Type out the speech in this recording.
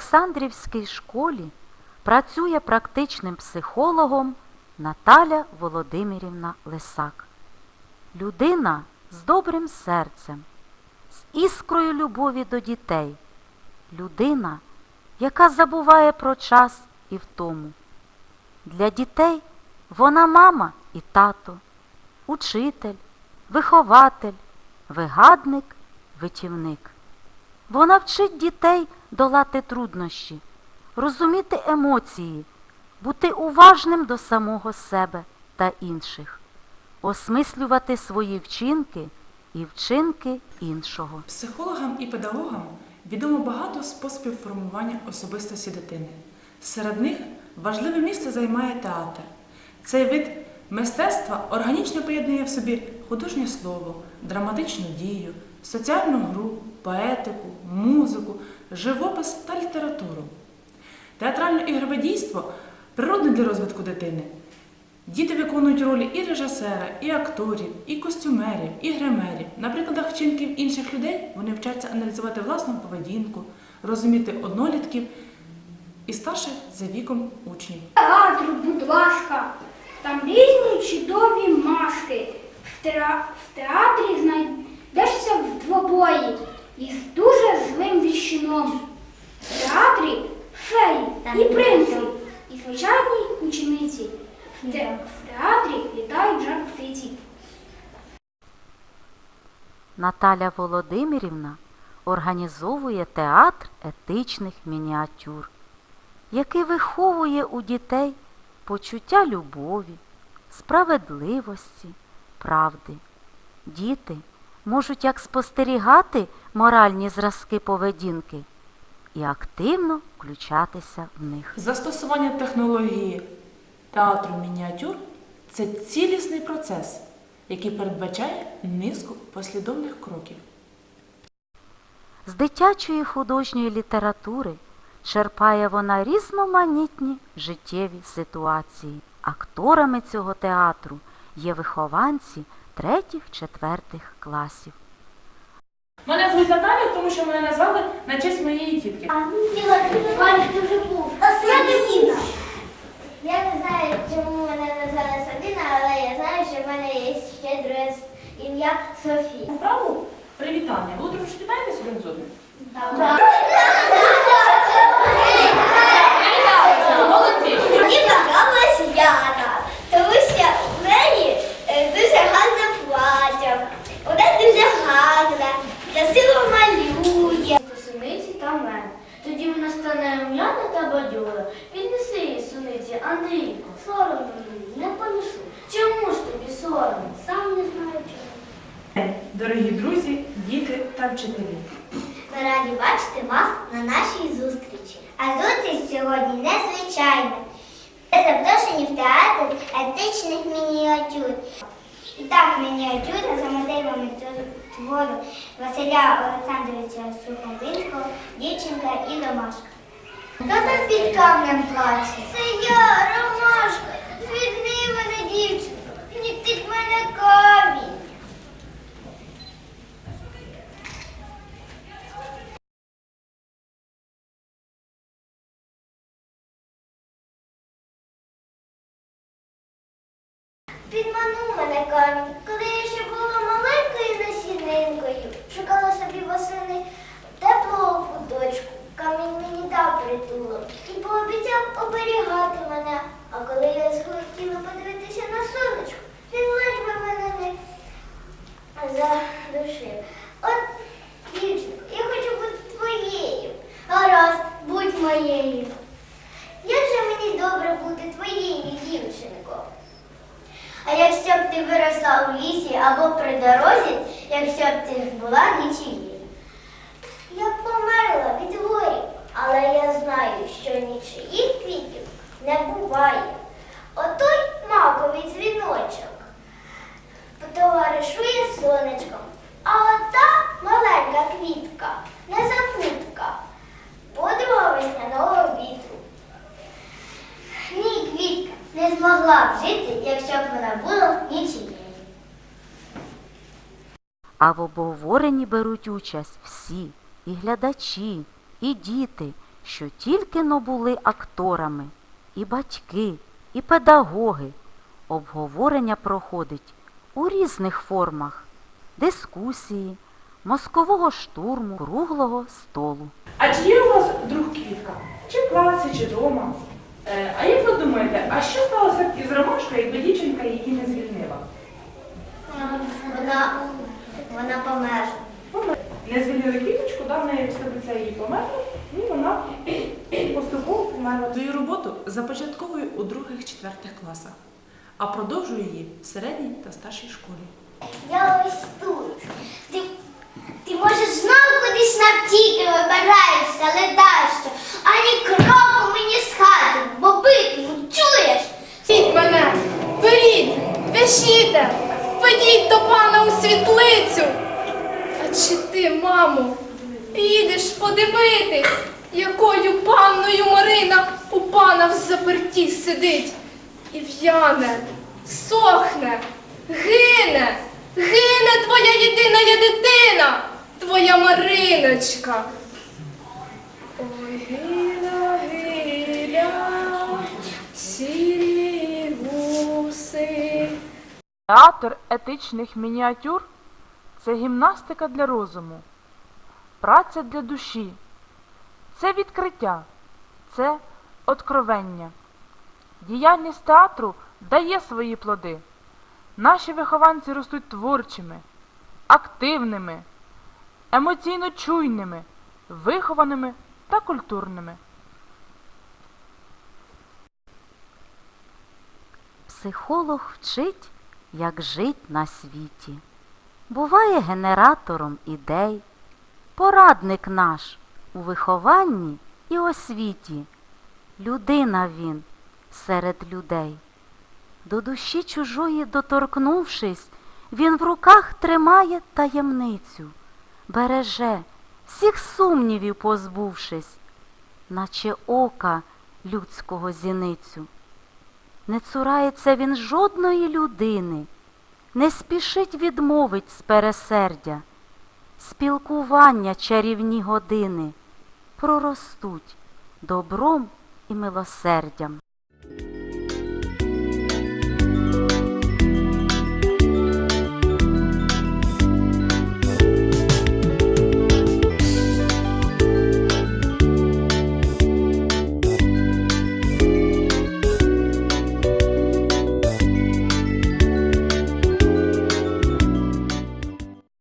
Олександрівській школі працює практичним психологом Наталя Володимирівна Лисак. Людина з добрим серцем, з іскрою любові до дітей. Людина, яка забуває про час і втому. Для дітей вона мама і тато, учитель, вихователь, вигадник, витівник. Вона вчить дітей долати труднощі, розуміти емоції, бути уважним до самого себе та інших, осмислювати свої вчинки і вчинки іншого. Психологам і педагогам відомо багато способів формування особистості дитини. Серед них важливе місце займає театр. Цей вид мистецтва органічно поєднує в собі художнє слово, драматичну дію, соціальну гру, поетику, музику, живопис та літературу. Театрально-ігрове дійство природне для розвитку дитини. Діти виконують ролі і режисера, і акторів, і костюмерів, і гримерів. На прикладах вчинків інших людей вони вчаться аналізувати власну поведінку, розуміти однолітків і старших за віком учнів. театру, будь ласка. Там різні чудові маски. В театрі знайдешся в двобої із дуже злим віщуном. В театрі феї і принци, і звичайні учениці. В, в театрі літають жар птиці. Наталя Володимирівна організовує театр етичних мініатюр, який виховує у дітей почуття любові, справедливості, правди. Діти можуть як спостерігати моральні зразки поведінки і активно включатися в них. Застосування технології театру мініатюр це цілісний процес, який передбачає низку послідовних кроків. З дитячої художньої літератури черпає вона різноманітні життєві ситуації. Акторами цього театру є вихованці третіх-четвертих класів. Мене звуть Наталя, тому що мене назвали на честь моєї тітки. Ваня, ти вже був. Сабіна. Я не знаю, чому мене назвали Сабіна, але я знаю, що в мене є ще друге ім'я Софія. Управу привітання. Ви утром ж вітаєтесь один з одним? Молодці! Мені подобалась Яна, тому що в неї е, дуже гарне плаття. Вона дуже гарна, красиво малює. Суниці та мен. Тоді вона стане ум'яна та бадьора. Піднеси їй суниці, Андрійко. Соромно мені, не понесу. Чому ж тобі соромно? Сам не знаю чому. Дорогі друзі, діти та вчителі. Ми раді бачити вас на нашій зустрічі. А зустріч сьогодні незвичайна. Ви запрошені в театр етичних мініатюр. І так, мініатюра за мотивами тв- твору Василя Олександровича Сухомлинського, дівчинка і ромашка. Хто там під камнем плаче? Це я, ромашка. Звільни мене, дівчинко. Літить мене камінь. Підманув мене камінь, коли я ще була маленькою насінинкою, шукала собі восени теплого куточку. Камінь мені дав притулок і пообіцяв оберігати мене. А коли я захотіла подивитися на сонечко, він ледь би мене не задушив. От, дівчинко, я хочу бути твоєю. Гаразд, будь моєю. Як же мені добре бути твоєю, дівчинко? А якщо б виросла у лісі або при дорозі, якщо б ти була нічиєю? Я б померла від горів, але я знаю, що нічиїх квітів не буває. Отой маковий дзвіночок потоваришує сонечком, а ота маленька квітка, незабудка, подруга весняного вітру. Ні, квітка не змогла б жити, якщо б вона була нічиєю. А в обговоренні беруть участь всі, і глядачі, і діти, що тільки но були акторами, і батьки, і педагоги. Обговорення проходить у різних формах дискусії, мозкового штурму, круглого столу. А чи є у вас друг квітка? Чи в класі, чи вдома? Е, а як ви думаєте, а що сталося б із Ромашкою, якби дівчинка її не звільнила? Вона, вона померла. Не звільнили квіточку, да, в неї після її померла, і вона поступово померла. Свою роботу започатковую у других-четвертих класах, а продовжую її в середній та старшій школі. Я світлицю. А чи ти, мамо, їдеш подивитись, якою панною Марина у пана в заперті сидить і в'яне, сохне, гине, гине твоя єдина дитина, твоя Мариночка. Ой, гиля, Театр етичних мініатюр це гімнастика для розуму, праця для душі, це відкриття, це откровення. Діяльність театру дає свої плоди. Наші вихованці ростуть творчими, активними, емоційно чуйними, вихованими та культурними. Психолог вчить, як жить на світі. Буває генератором ідей, порадник наш у вихованні і освіті. Людина він серед людей. До душі чужої доторкнувшись, він в руках тримає таємницю, береже, всіх сумнівів позбувшись, наче ока людського зіницю. Не цурається він жодної людини, не спішить відмовить з пересердя. Спілкування чарівні години проростуть добром і милосердям.